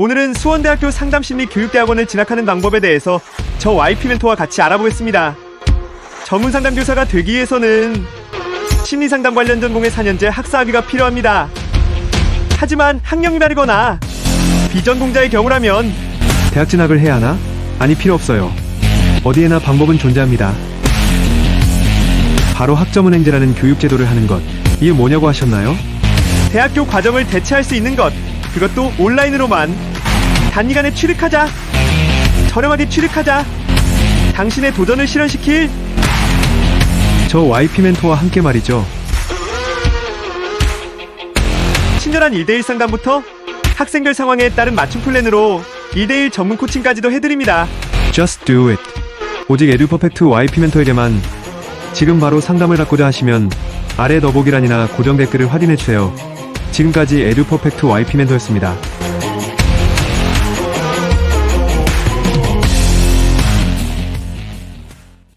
오늘은 수원대학교 상담심리 교육대학원을 진학하는 방법에 대해서 저 YP 멘토와 같이 알아보겠습니다. 전문 상담 교사가 되기 위해서는 심리 상담 관련 전공의 4년제 학사 학위가 필요합니다. 하지만 학력이 다르거나 비전공자의 경우라면 대학 진학을 해야 하나? 아니 필요 없어요. 어디에나 방법은 존재합니다. 바로 학점은 행제라는 교육 제도를 하는 것. 이게 뭐냐고 하셨나요? 대학교 과정을 대체할 수 있는 것 그것도 온라인으로만 단기간에 취득하자 저렴하게 취득하자 당신의 도전을 실현시킬 저 YP 멘토와 함께 말이죠. 친절한 1대1 상담부터 학생별 상황에 따른 맞춤 플랜으로 1대1 전문 코칭까지도 해드립니다 Just do it. 오직 에듀 퍼펙트 YP 멘토에게만 지금 바로 상담을 받고자 하시면 아래 더보기란이나 고정 댓글을 확인해주세요. 지금까지 에듀 퍼펙트 YP 멘토였습니다.